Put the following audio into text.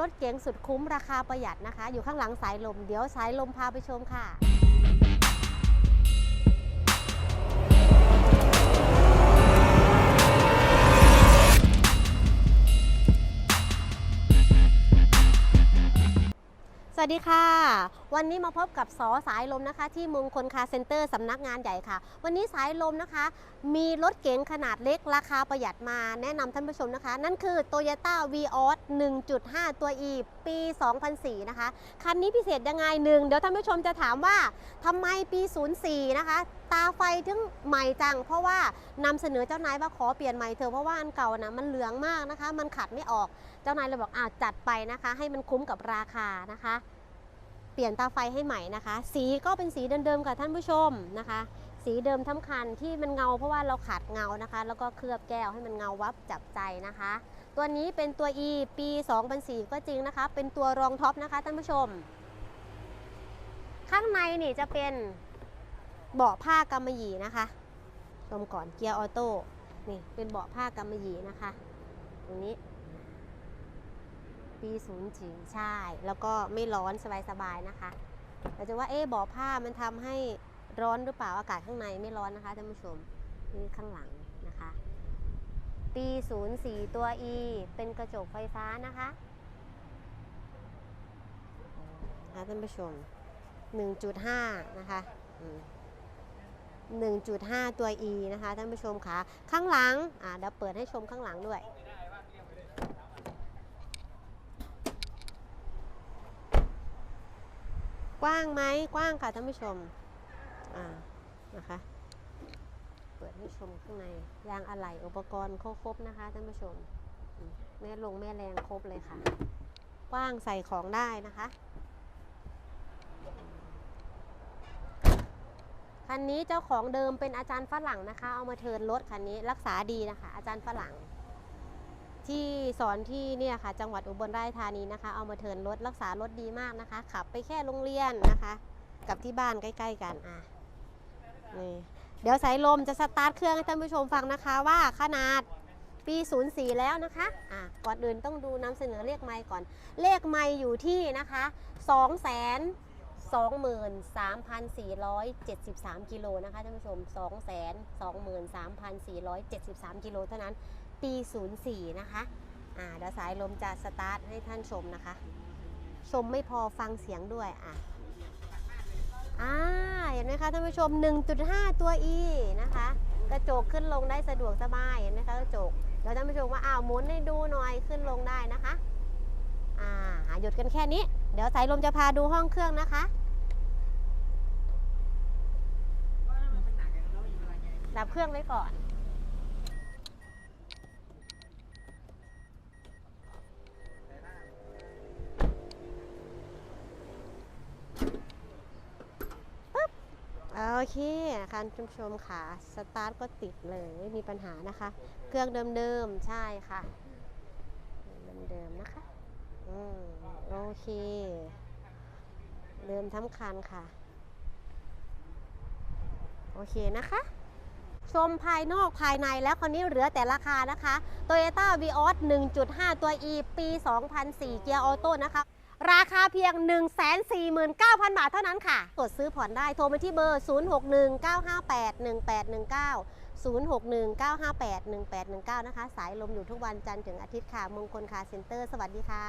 รถเก๋งสุดคุ้มราคาประหยัดนะคะ อยู่ข้างหลังสายลม เดี๋ยวสายลมพาไปชมค่ะ สวัสดีค่ะ วันนี้มาพบกับสอสายลมนะคะ ที่มงคลคาเซ็นเตอร์สำนักงานใหญ่ค่ะ วันนี้สายลมนะคะ มีรถเก๋งขนาดเล็กราคาประหยัดมาแนะนำท่านผู้ชมนะคะ นั่นคือ Toyota Vios 1.5 ตัว E ปี 2004 นะคะ คันนี้พิเศษยังไงหนึ่งเดี๋ยวท่านผู้ชมจะถามว่าทำไมปี 04 นะคะตาไฟถึงใหม่จัง เพราะว่านำเสนอเจ้านายว่าขอเปลี่ยนใหม่เถอะเพราะว่าอันเก่านะมันเหลืองมากนะคะ มันขัดไม่ออกเจ้านายเลยบอกอ่าจัดไปนะคะ ให้มันคุ้มกับราคานะคะ เปลี่ยนตาไฟให้ใหม่นะคะ สีก็เป็นสีเดิมๆกับท่านผู้ชมนะคะ สีเดิมทั้งคันที่มันเงา เพราะว่าเราขาดเงานะคะ แล้วก็เคลือบแก้วให้มันเงาวับจับใจนะคะ ตัวนี้เป็นตัว E ปี2004ก็จริงนะคะ เป็นตัวรองท็อปนะคะท่านผู้ชม ข้างในนี่จะเป็น เบาะผ้ากำมะหยี่นะคะ ชมก่อนเกียร์ออโต้ นี่เป็นเบาะผ้ากำมะหยี่นะคะ ตรงนี้ ปีศูนย์จีใช่ แล้วก็ไม่ร้อนสบายๆนะคะแต่จะว่าเอ๊เบาะผ้ามันทำให้ร้อนหรือเปล่าอากาศข้างในไม่ร้อนนะคะท่านผู้ชมนี่ข้างหลังนะคะ ปี04ตัว E เป็นกระจกไฟฟ้านะคะนะท่านผู้ชม 1.5 นะคะ 1.5 ตัว E นะคะท่านผู้ชมคะข้างหลังอ่าเดี๋ยวเปิดให้ชมข้างหลังด้วย กว้างไหมกว้างค่ะท่านผู้ชมอ่านะคะเปิดให้ชมข้างในยางอะไหล่อุปกรณ์ครบนะคะท่านผู้ชมแม่ลงแม่แรงครบเลยค่ะกว้างใส่ของได้นะคะ คันนี้เจ้าของเดิมเป็นอาจารย์ฝรั่งนะคะ เอามาเทินรถคันนี้รักษาดีนะคะ อาจารย์ฝรั่ง ที่สอนที่เนี่ยค่ะ จังหวัดอุบลราชธานีนะคะ เอามาเทินรถรักษารถดีมากนะคะ ขับไปแค่โรงเรียนนะคะ กับที่บ้านใกล้ ๆ กันอะนี่เดี๋ยวสายลมจะสตาร์ทเครื่องให้ท่านผู้ชมฟังนะคะว่าขนาดปี 04 แล้วนะคะ อะ ก่อนอื่นต้องดูนำเสนอเลขไมค์ก่อน เลขไมค์อยู่ที่นะคะ2 2 23,473 กิโลนะคะท่านผู้ชม 223,473 กิโลเท่านั้นปี04 นะคะ อ่าเดี๋ยวสายลมจะสตาร์ทให้ท่านชมนะคะ ชมไม่พอฟังเสียงด้วย อะอ่าเห็นไหมคะท่านผู้ชม 1.5 ตัว E นะคะ กระจกขึ้นลงได้สะดวกสบาย เห็นไหมคะกระจกเดี๋ยวท่านผู้ชมว่าอ้าวหมุนให้ดูหน่อยขึ้นลงได้นะคะ อ่าหยุดกันแค่นี้ เดี๋ยวสายลมจะพาดูห้องเครื่องนะคะ ดับเครื่องไว้ก่อนโอเคค่ะท่านผู้ชมค่ะสตาร์ทก็ติดเลยไม่มีปัญหานะคะ เครื่องเดิมๆ ใช่ค่ะ เดิมๆ นะคะ อืม โอเค เดิมทั้งคันค่ะ โอเคนะคะชมภายนอกภายในแล้วคราวนี้เหลือแต่ราคานะคะ Toyota Vios 1.5 ตัว E ปี 2004 เกียร์ออโต้นะคะ ราคาเพียง 149,000 บาทเท่านั้นค่ะ กดซื้อผ่อนได้โทรมาที่เบอร์ 0619581819 0619581819 นะคะ สายลมอยู่ทุกวันจันทร์ถึงอาทิตย์ค่ะมงคลคาร์เซ็นเตอร์ สวัสดีค่ะ